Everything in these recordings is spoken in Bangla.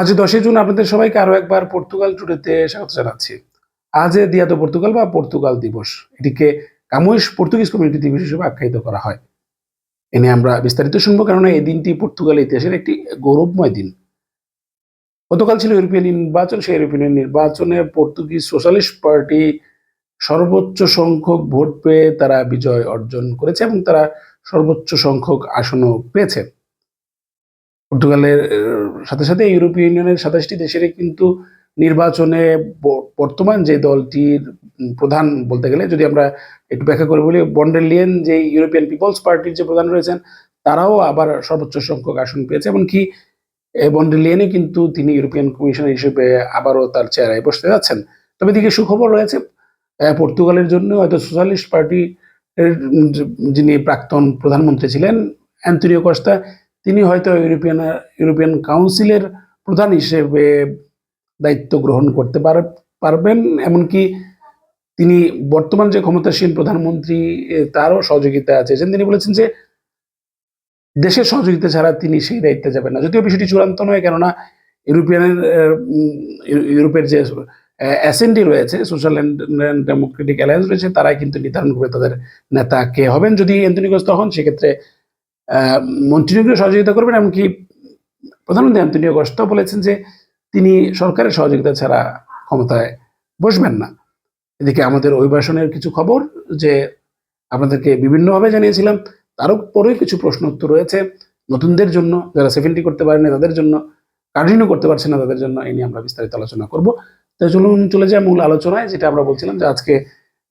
আজ দশই জুন, আপনাদের সবাইকে আরও একবার পর্তুগাল টুডেতে স্বাগত জানাচ্ছি। আজ দিয়াতো পর্তুগাল বা পর্তুগাল দিবস, এটিকে কামুইশ পর্তুগিজ কমিউনিটি দিবস হিসেবে আখ্যায়িত করা হয়। এ নিয়ে আমরা বিস্তারিত শুনব, কেননা এই দিনটি পর্তুগাল ইতিহাসের একটি গৌরবময় দিন। গতকাল ছিল ইউরোপিয়ান নির্বাচন, সেই ইউরোপিয়ান নির্বাচনে পর্তুগিজ সোশ্যালিস্ট পার্টি সর্বোচ্চ সংখ্যক ভোট পেয়ে তারা বিজয় অর্জন করেছে এবং তারা সর্বোচ্চ সংখ্যক আসনও পেয়েছে। পর্তুগালের সাথে সাথে ইউরোপীয় ইউনিয়নের সাতাশটি দেশেরই কিন্তু নির্বাচনে বর্তমান যে দলটির প্রধান বলতে গেলে, যদি আমরা একটু ব্যাখ্যা করে বলি বন্ডেলিয়ান যে ইউরোপিয়ান পিপলস পার্টির যে প্রধান রয়েছেন, তারাও আবার সর্বোচ্চ সংখ্যক আসন পেয়েছে। এমনকি বন্ডেলিয়ানে কিন্তু তিনি ইউরোপিয়ান কমিশনার হিসেবে আবারও তার চেয়ারায় বসতে যাচ্ছেন। তবে এদিকে সুখবর রয়েছে পর্তুগালের জন্য হয়তো সোশ্যালিস্ট পার্টি যিনি প্রাক্তন প্রধানমন্ত্রী ছিলেন, অ্যান্টনিও কস্তা তিনি হয়তো ইউরোপিয়ান ইউরোপিয়ান কাউন্সিলের প্রধান হিসেবে দায়িত্ব গ্রহণ করতে পার- পারবেন। এমনকি তিনি বর্তমান যে ক্ষমতাসীন প্রধানমন্ত্রী তারও সহযোগিতা চেয়েছেন তিনি বলেছেন যে, দেশের সহযোগিতা ছাড়া তিনি সেই দায়িত্বে যাবেন না। যদিও বিষয়টি চূড়ান্ত নয়, কেননা ইউরোপিয়ানের ইউরোপের যে অ্যাসেন্ডি রয়েছে সোশ্যাল ডেমোক্রেটিক অ্যালায়েন্স রয়েছে, তারাই কিন্তু নির্ধারণ করবে তাদের নেতা কে হবেন। যদি কোস্তা হন, সেক্ষেত্রে মন্ত্রীকে সহযোগিতা করবেন, এমনকি প্রধানমন্ত্রী অ্যান্টনিও কস্তা বলেছেন যে তিনি সরকারের সহযোগিতা ছাড়া ক্ষমতায় বসবেন না। এদিকে আমাদের অভিবাসনের কিছু খবর, যে আপনাদেরকে বিভিন্নভাবে জানিয়েছিলাম তার পরেও কিছু প্রশ্ন উত্তর রয়েছে। নতুনদের জন্য, যারা সেভেন্টি করতে পারেনি তাদের জন্য কার্ডিনও করতে পারছে না তাদের জন্য এই নিয়ে আমরা বিস্তারিত আলোচনা করব। তো চলুন, চলে যায় মূল আলোচনায়, যেটা আমরা বলছিলাম যে আজকে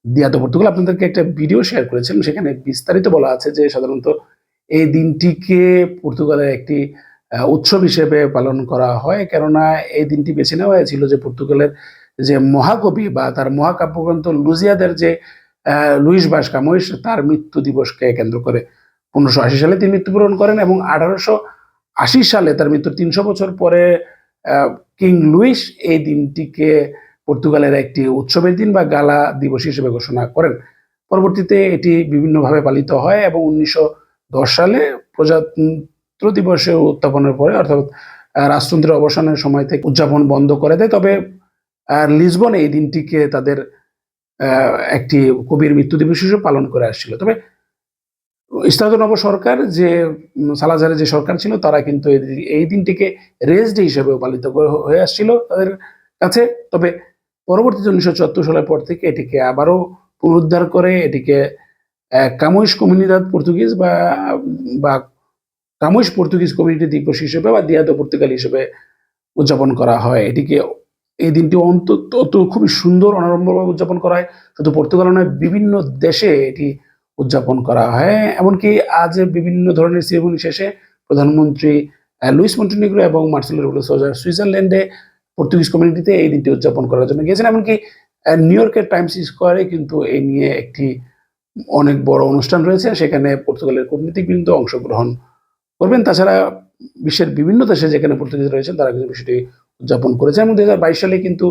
দিয়াতো পর্তুগাল আপনাদেরকে একটা ভিডিও শেয়ার করেছিলাম, সেখানে বিস্তারিত বলা আছে যে সাধারণত এই দিনটিকে পর্তুগালের একটি উৎসব হিসেবে পালন করা হয়। কেননা এই দিনটি বেছে নেওয়া হয়েছিল যে পর্তুগালের যে মহাকবি বা তার মহাকাব্যগ্রন্থ লুজিয়াদের যে লুইস বাস কামোইস তার মৃত্যু দিবসকে কেন্দ্র করে পনেরোশো আশি সালে তিনি মৃত্যুবরণ করেন এবং আঠারোশো আশি সালে তার মৃত্যুর তিনশো বছর পরে কিং লুইস এই দিনটিকে পর্তুগালের একটি উৎসবের দিন বা গালা দিবস হিসেবে ঘোষণা করেন। পরবর্তীতে এটি বিভিন্নভাবে পালিত হয় এবং উনিশশো দশ সালে প্রজাতন্ত্র দিবসে উত্থাপনের পরে, অর্থাৎ রাজতন্ত্রের অবসানের সময় থেকে উদযাপন বন্ধ করে দেয়। তবে লিসবনে এই দিনটিকে তাদের একটি কবির মৃত্যু দিবস হিসেবে পালন করে আসছিল। তবে ইস্তাদ নব সরকার যে সালাজারের যে সরকার ছিল, তারা কিন্তু এই- দিনটিকে রেস ডে হিসেবেও পালিত হয়ে আসছিল তাদের কাছে। তবে, পরবর্তীতে উনিশশো চুয়াত্তর সালের পর থেকে এটিকে আবারও পুনরুদ্ধার করে, এটিকে আহ, কামুইশ কমিউনিদাদ পর্তুগিজ বা বা কামুইশ পর্তুগিজ কমিউনিটি দিবস হিসেবে বা দিয়াদো পর্তুগাল হিসেবে উদযাপন করা হয়। এটিকে এই দিনটি অন্তত খুবই সুন্দর অনারম্বরভাবে উদযাপন করা হয়। শুধু পর্তুগাল নয় বিভিন্ন দেশে এটি উদযাপন করা হয়। এমনকি আজ বিভিন্ন ধরনের সেরেমনি শেষে প্রধানমন্ত্রী লুইস মন্টিনিগ্রো এবং মার্সেলো সোজার সুইজারল্যান্ডে পর্তুগিজ কমিউনিটিতে এই দিনটি উদযাপন করার জন্য গিয়েছেন। এমনকি নিউ ইয়র্কের টাইমস স্কোয়ারে কিন্তু এই নিয়ে একটি অনেক বড় অনুষ্ঠান রয়েছে। সেখানে পর্তুগালের কূটনীতিবৃন্দ অংশগ্রহণ করবেন। তাছাড়া বিশ্বের বিভিন্ন দেশে যেখানে পর্তুগিজ রয়েছেন, তারা কিন্তু বিষয়টি উদযাপন করেছে এবং দু হাজার বাইশ সালে কিন্তু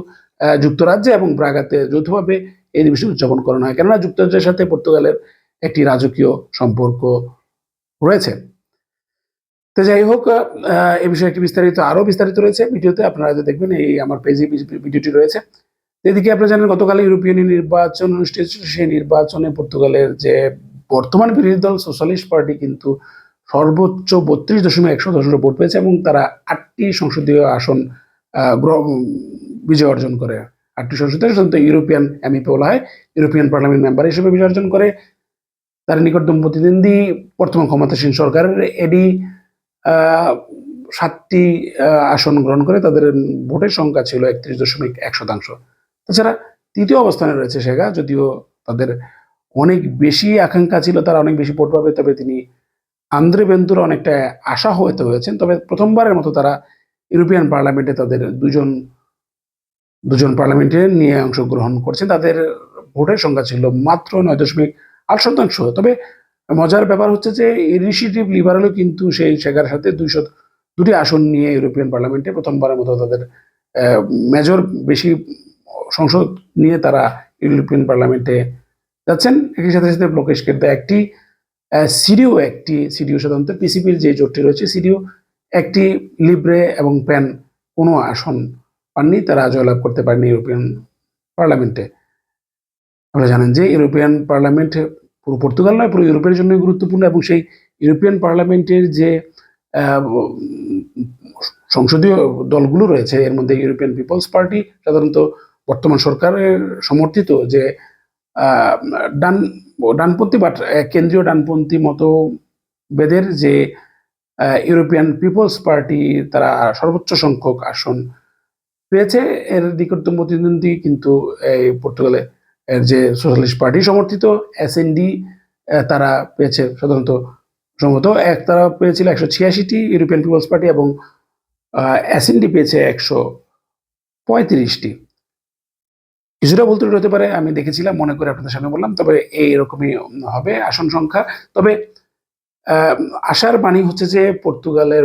যুক্তরাজ্যে এবং ব্রাগাতে যৌথভাবে এই দিবসটি উদযাপন করানো হয়। কেননা যুক্তরাজ্যের সাথে পর্তুগালের একটি রাজকীয় সম্পর্ক রয়েছে। তো যাই হোক এই বিষয়ে একটি বিস্তারিত আরও বিস্তারিত রয়েছে। ভিডিওতে আপনারা দেখবেন এই আমার পেজে ভিডিওটি রয়েছে। এদিকে আপনারা জানেন গতকাল ইউরোপিয়ান নির্বাচন অনুষ্ঠিত সেই নির্বাচনে পর্তুগালের যে বর্তমান বিরোধী দল সোশ্যালিস্ট পার্টি কিন্তু সর্বোচ্চ বত্রিশ দশমিক একশো দশমিক ভোট পেয়েছে এবং তারা আটটি সংসদীয় আসন বিজয় অর্জন করে। আটটি সংসদীয় আসন তো ইউরোপিয়ান এমপি বলা হয়, ইউরোপিয়ান পার্লামেন্ট মেম্বার হিসেবে বিজয় অর্জন করে। তার নিকটতম প্রতিদ্বন্দ্বী বর্তমান ক্ষমতাসীন সরকারের এডি সাতটি আসন গ্রহণ করে। তাদের ভোটের সংখ্যা ছিল একত্রিশ দশমিক এক শতাংশ। তাছাড়া তৃতীয় অবস্থানে রয়েছে সেগা, যদিও তাদের অনেক বেশি আকাঙ্ক্ষা ছিল, তারা অনেক বেশি ভোট পাবে, তবে তিনি আন্দ্রে বেন্দুরা অনেকটা আশা হতে হয়েছেন। তবে প্রথমবারের মতো তারা ইউরোপিয়ান পার্লামেন্টে তাদের দুজন দুজন পার্লামেন্টে নিয়ে অংশগ্রহণ করছেন। তাদের ভোটের সংখ্যা ছিল মাত্র নয় দশমিক আট শতাংশ। তবে মজার ব্যাপার হচ্ছে যে ইনিশিয়েটিভ লিবারেলও কিন্তু সেই সেগার সাথে দুইশো, দুটি আসন নিয়ে ইউরোপিয়ান পার্লামেন্টে প্রথমবারের মতো তাদের মেজর বেশি সংসদ নিয়ে তারা ইউরোপিয়ান পার্লামেন্টে যাচ্ছেন। একই সাথে সাথে ব্লকেশ কেটে একটি সিডিও একটি, সিডিও সাধারণত পিসিপির যে জোটটি রয়েছে, সিডিও একটি লিব্রে এবং প্যান কোনো আসন পাননি, তারা জয়লাভ করতে পারেনি ইউরোপিয়ান পার্লামেন্টে। আপনারা জানেন যে ইউরোপিয়ান পার্লামেন্ট পুরো পর্তুগাল নয়, পুরো ইউরোপের জন্য গুরুত্বপূর্ণ এবং সেই ইউরোপিয়ান পার্লামেন্টের যে সংসদীয় দলগুলো রয়েছে, এর মধ্যে ইউরোপিয়ান পিপলস পার্টি, সাধারণত বর্তমান সরকারের সমর্থিত যে ডান, ডানপন্থী বা কেন্দ্রীয় ডানপন্থী মতো বেদের যে ইউরোপিয়ান পিপলস পার্টি তারা সর্বোচ্চ সংখ্যক আসন পেয়েছে। এর নিকটতম প্রতিদ্বন্দ্বী কিন্তু এই পর্তুগালে, এর যে সোশ্যালিস্ট পার্টি সমর্থিত এসএনডি তারা পেয়েছে সাধারণত সম্ভবত এক, তারা পেয়েছিল একশো ছিয়াশিটি ইউরোপিয়ান পিপলস পার্টি এবং এসএনডি পেয়েছে একশো পঁয়ত্রিশটি। কিছুটা বলতে হতে পারে, আমি দেখেছিলাম, মনে করে আপনাদের সামনে বললাম, তবে এইরকমই হবে আসন সংখ্যা। তবে আশার বাণী হচ্ছে যে পর্তুগালের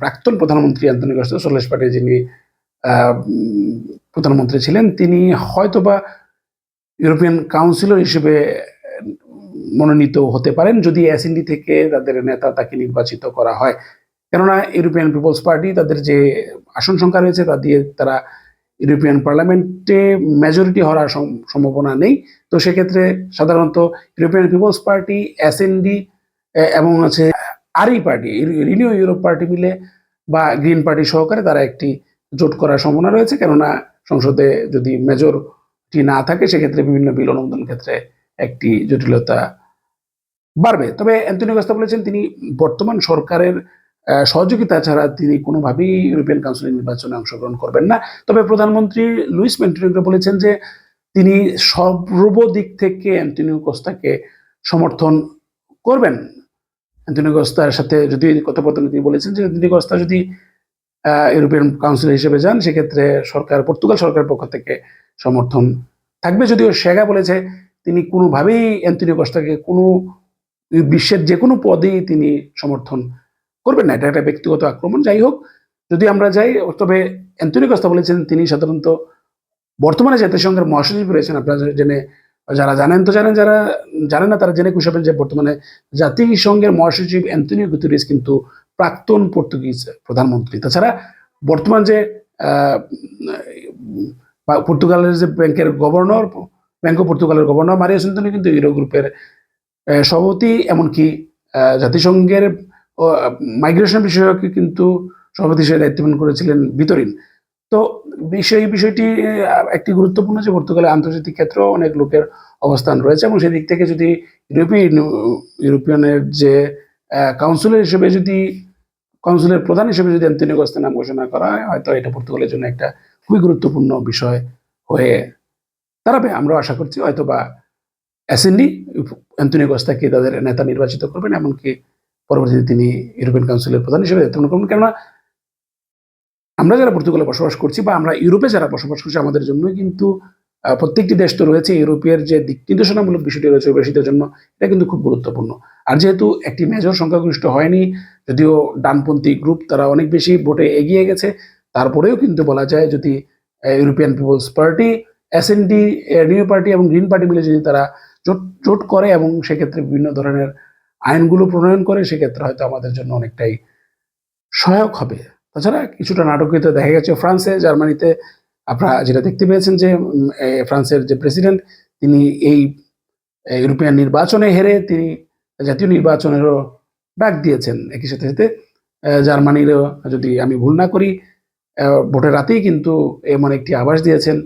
প্রাক্তন প্রধানমন্ত্রী অ্যান্তনি কস্তা সোলেস পার্টি যিনি প্রধানমন্ত্রী ছিলেন, তিনি হয়তোবা ইউরোপিয়ান কাউন্সিলর হিসেবে মনোনীত হতে পারেন যদি এসএনডি থেকে তাদের নেতা তাকে নির্বাচিত করা হয়। কেননা ইউরোপিয়ান পিপলস পার্টি তাদের যে আসন সংখ্যা রয়েছে তা দিয়ে তারা ইউরোপিয়ান পার্লামেন্টে মেজরিটি হওয়ার সম- সম্ভাবনা নেই। তো সেক্ষেত্রে সাধারণত ইউরোপিয়ান পিপলস পার্টি এসএনডি এবং আছে আরই পার্টি রিনিউ ইউরোপ পার্টি মিলে বা গ্রিন পার্টি সহকারে তারা একটি জোট করার সম্ভাবনা রয়েছে। কেননা সংসদে যদি মেজরিটি না থাকে, সেক্ষেত্রে বিভিন্ন বিল অনুমোদন ক্ষেত্রে একটি জটিলতা বাড়বে। তবে অ্যান্টনি কস্তা বলেছেন, তিনি বর্তমান সরকারের সহযোগিতা ছাড়া তিনি কোনোভাবেই ইউরোপিয়ান কাউন্সিলের নির্বাচনে অংশগ্রহণ করবেন না। তবে প্রধানমন্ত্রী লুইস মেন্টিনিগ্রো বলেছেন যে, তিনি সর্বদিক থেকে অ্যান্টনিও কোস্তাকে সমর্থন করবেন। অ্যান্টনিও কোস্তার সাথে যদি কথোপকথনে তিনি বলেছেন যে, অ্যান্টনিও কোস্তা যদি ইউরোপিয়ান কাউন্সিল হিসেবে যান, সেক্ষেত্রে সরকার, পর্তুগাল সরকারের পক্ষ থেকে সমর্থন থাকবে। যদিও সেগা বলেছে, তিনি কোনোভাবেই অ্যান্টনিও কস্তাকে কোনো, বিশ্বের যে কোনো পদেই তিনি সমর্থন করবেন না। এটা একটা ব্যক্তিগত আক্রমণ, যাই হোক। যদি আমরা যাই, তবে অ্যান্টনিও কস্তা বলেছেন, তিনি সাধারণত বর্তমানে জাতিসংঘের মহাসচিব রয়েছেন, আপনারা জেনে, যারা জানেন তো জানেন, যারা জানেন না তারা জেনে খুশি হবেন যে বর্তমানে জাতিসংঘের মহাসচিব অ্যান্টনিও গুতেরিস কিন্তু প্রাক্তন পর্তুগিজ প্রধানমন্ত্রী। তাছাড়া বর্তমান যে পর্তুগালের যে ব্যাংকের গভর্নর, ব্যাংক পর্তুগালের গভর্নর মারিয়া সেন্টনি কিন্তু ইউরো গ্রুপের সভাপতি। এমনকি জাতিসংঘের মাইগ্রেশন বিষয়ক কিন্তু সভাপতি হিসেবে দায়িত্ব পালন করেছিলেন বিতরিন। তো বিষয়, বিষয়টি একটি গুরুত্বপূর্ণ যে পর্তুগালের আন্তর্জাতিক ক্ষেত্রে অনেক লোকের অবস্থান রয়েছে এবং সেদিক থেকে যদি ইউরোপিয়ান ইউরোপিয়ানের যে কাউন্সিলর হিসেবে যদি কাউন্সিলের প্রধান হিসেবে যদি অ্যান্টনিও কস্তার নাম ঘোষণা করা হয়, হয়তো এটা পর্তুগালের জন্য একটা খুবই গুরুত্বপূর্ণ বিষয় হয়ে দাঁড়াবে। আমরা আশা করছি হয়তো বা অ্যাসেন্ডি অ্যান্টনিও কস্তাকে তাদের নেতা নির্বাচিত করবেন, এমনকি পরবর্তীতে তিনি ইউরোপিয়ান কাউন্সিলের প্রধান হিসেবে দায়িত্ব পালন করবেন কেননা, আমরা যারা পর্তুগালে বসবাস করছি বা আমরা ইউরোপে যারা বসবাস করছি, আমাদের জন্য কিন্তু প্রত্যেকটি দেশ তো রয়েছে ইউরোপের যে দিক নির্দেশনামূলক বিষয়টি রয়েছে অভিবাসীদের জন্য, এটা কিন্তু খুব গুরুত্বপূর্ণ। আর যেহেতু একটি মেজর সংখ্যাগরিষ্ঠ হয়নি, যদিও ডানপন্থী গ্রুপ তারা অনেক বেশি ভোটে এগিয়ে গেছে, তারপরেও কিন্তু বলা যায় যদি European People's Party SND new party এবং গ্রিন পার্টি মিলে যদি তারা জোট জোট করে এবং সেক্ষেত্রে বিভিন্ন ধরনের আইনগুলো প্রণয়ন করে সেক্ষেত্রে হয়তো আমাদের জন্য অনেকটাই সহায়ক হবে। তাছাড়া কিছুটা নাটকীয়তা দেখা গেছে ফ্রান্সে, জার্মানিতে। আপনারা যেটা দেখতে পেয়েছেন যে ফ্রান্সের যে প্রেসিডেন্ট, তিনি এই ইউরোপিয়ান নির্বাচনে হেরে তিনি জাতীয় নির্বাচনেরও ডাক দিয়েছেন। একই সাথে সাথে জার্মানিরও যদি আমি ভুল না করি ভোটের রাতেই কিন্তু এমন একটি আভাস দিয়েছেন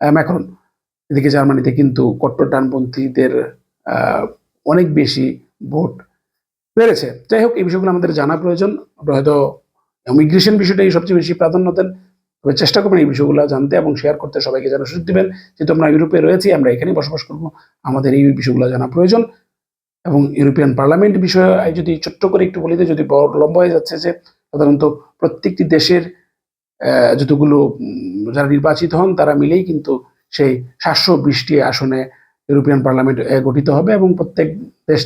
ম্যাক্রন। এদিকে জার্মানিতে কিন্তু কট্টর ডানপন্থীদের অনেক বেশি ভোট বেড়েছে যাই হোক, এই বিষয়গুলো আমাদের জানা প্রয়োজন। আপনারা হয়তো ইমিগ্রেশন বিষয়টাই সবচেয়ে বেশি প্রাধান্য দেন। তবে চেষ্টা করবেন এই বিষয়গুলো জানতে এবং শেয়ার করতে। সবাইকে জানার সুযোগ দিবেন। যেহেতু আমরা ইউরোপে রয়েছি, আমরা এখানেই বসবাস করব। আমাদের এই বিষয়গুলো জানা প্রয়োজন। এবং ইউরোপিয়ান পার্লামেন্ট বিষয়ে যদি ছোট্ট করে একটু বলি, যদি বড় লম্বা হয়ে যাচ্ছে যে সাধারণত প্রত্যেকটি দেশের যতগুলো যারা নির্বাচিত হন, তারা মিলেই কিন্তু সেই সাতশো বিশটি আসনে ইউরোপিয়ান পার্লামেন্ট গঠিত হবে এবং প্রত্যেক দেশ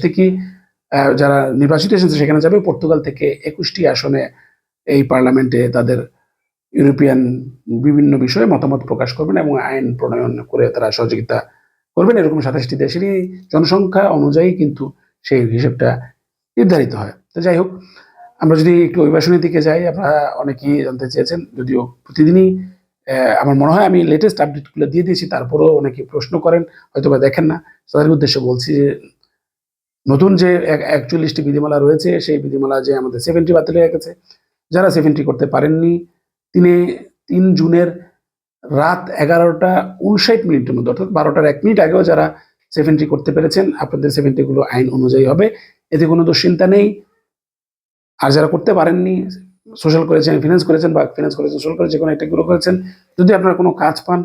আহ, যারা নির্বাচিত এসেছে সেখানে যাবে। পর্তুগাল থেকে একুশটি আসনে এই পার্লামেন্টে তাদের ইউরোপিয়ান বিভিন্ন বিষয়ে মতামত প্রকাশ করবেন এবং আইন প্রণয়ন করে তারা সহযোগিতা করবেন। এরকম সাতাশটি দেশেরই জনসংখ্যা অনুযায়ী কিন্তু সেই হিসেবটা নির্ধারিত হয়। তো যাই হোক আমরা যদি একটু অভিবাসনের দিকে যাই আপনারা অনেকেই জানতে চেয়েছেন যদিও প্রতিদিনই আমার মনে হয় আমি লেটেস্ট আপডেটগুলো দিয়ে দিয়েছি, তারপরেও অনেকে প্রশ্ন করেন হয়তো বা দেখেন না। তাদের উদ্দেশ্যে বলছি যে, নতুন যে একচল্লিশটি বিধিমালা রয়েছে, সেই বিধিমালা যে আমাদের সেভেন্টি বাতিল হয়ে গেছে, যারা সেভেন্টি করতে পারেননি, তিনি তিন জুনের রাত এগারোটা উনষাট মিনিটের মধ্যে, অর্থাৎ বারোটার এক মিনিট আগেও যারা সেভেন্টি করতে পেরেছেন, আপনাদের সেভেন্টিগুলো আইন অনুযায়ী হবে। এতে কোনো দুশ্চিন্তা নেই। আর যারা করতে পারেননি সোশ্যাল করেছেন ফিনান্স করেছেন বা ফিনান্স করেছেন সোশ্যাল করেছেন কোনো একটা গুলো করেছেন, যদি আপনারা কোনো কাজ পান,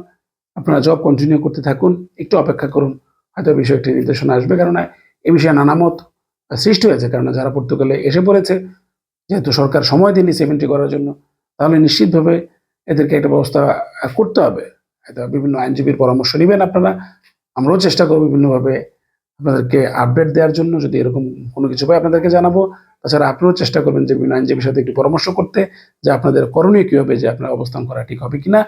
আপনারা জব কন্টিনিউ করতে থাকুন, একটু অপেক্ষা করুন, হয়তো বিষয়ে একটি নির্দেশনা আসবে, কেননা এ বিষয়ে নানা মত সৃষ্টি হয়েছে কারণ যারা পর্তুগালে এসে পড়েছে, যেহেতু সরকার সময় দেয়নি সেভেন্টি করার জন্য, তাহলে নিশ্চিতভাবে এদেরকে একটা ব্যবস্থা করতে হবে। হয়তো বিভিন্ন আইনজীবীর পরামর্শ নেবেন আপনারা, আমরাও চেষ্টা করব বিভিন্নভাবে আপনাদেরকে আপডেট দেওয়ার জন্য, যদি এরকম কোনো কিছু পাই আপনাদেরকে জানাব। তাছাড়া আপনিও চেষ্টা করবেন যে বিভিন্ন আইনজীবীর সাথে একটু পরামর্শ করতে যে আপনাদের করণীয় কী হবে, যে আপনার অবস্থান করা ঠিক হবে কিনা।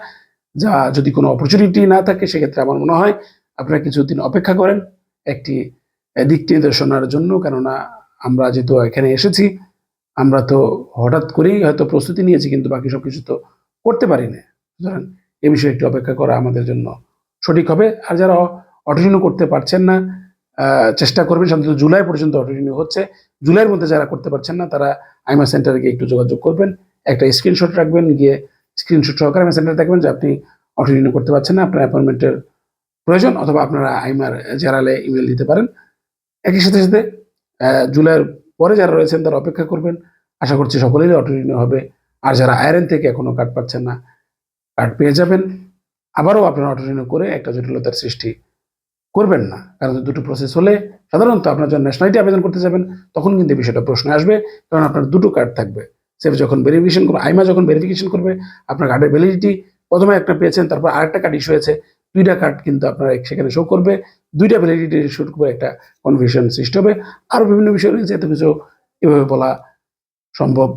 যা যদি কোনো অপরচুনিটি না থাকে, সেক্ষেত্রে আমার মনে হয় আপনারা কিছুদিন অপেক্ষা করেন, একটি দিক নির্দেশনার জন্য। কেননা আমরা যেহেতু এখানে এসেছি, আমরা তো হঠাৎ করেই হয়তো প্রস্তুতি নিয়েছি, কিন্তু বাকি সব কিছু তো করতে পারি না সুতরাং এ বিষয়ে একটু অপেক্ষা করা আমাদের জন্য সঠিক হবে। আর যারা অটোরিনিউ করতে পারছেন না চেষ্টা করবেন, সাধারণত জুলাই পর্যন্ত অটোরিনিউ হচ্ছে। জুলাইয়ের মধ্যে যারা করতে পারছেন না, তারা আইমা সেন্টারে গিয়ে একটু যোগাযোগ করবেন। একটা স্ক্রিনশট রাখবেন, গিয়ে স্ক্রিনশট সহকারে আইমা সেন্টারে দেখবেন যে আপনি অটোরিনিউ করতে পারছেন না, আপনার অ্যাপয়েন্টমেন্টের প্রয়োজন অথবা আপনারা আইমার জেরালে ইমেল দিতে পারেন। একই সাথে সাথে জুলাইয়ের পরে যারা রয়েছেন, তারা অপেক্ষা করবেন। আশা করছি সকলেরই অটোরিনিউ হবে। আর যারা আয়রন থেকে এখনও কার্ড পাচ্ছেন না কার্ড পেয়ে যাবেন। আবারও আপনারা অটোরিনিউ করে একটা জটিলতার সৃষ্টি করবেন না। কারণ দুটো প্রসেস হলে সাধারণত আপনার যখন ন্যাশনালিটি আবেদন করতে যাবেন, তখন কিন্তু বিষয়টা প্রশ্ন আসবে। কারণ আপনার দুটো কার্ড থাকবে। সেফ যখন ভেরিফিকেশন করবে, আইমা যখন ভেরিফিকেশন করবে, আপনার কার্ডের ভ্যালিডিটি প্রথমে একটা পেয়েছেন, তারপর আরেকটা কার্ড ইস্যু হয়েছে, দুইটা কার্ড কিন্তু আপনার সেখানে শো করবে। দুইটা ভ্যালিডিটি ইস্যু করে একটা কনফিউশন সৃষ্টি হবে। আরও বিভিন্ন বিষয় রয়েছে, এত কিছু এভাবে বলা সম্ভব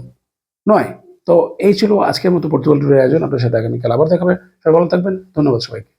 নয়। তো এই ছিল আজকের মতো পর্তুগাল আয়োজন। আপনার সাথে আগামীকাল আবার দেখাবে সবাই ভালো থাকবেন। ধন্যবাদ সবাইকে।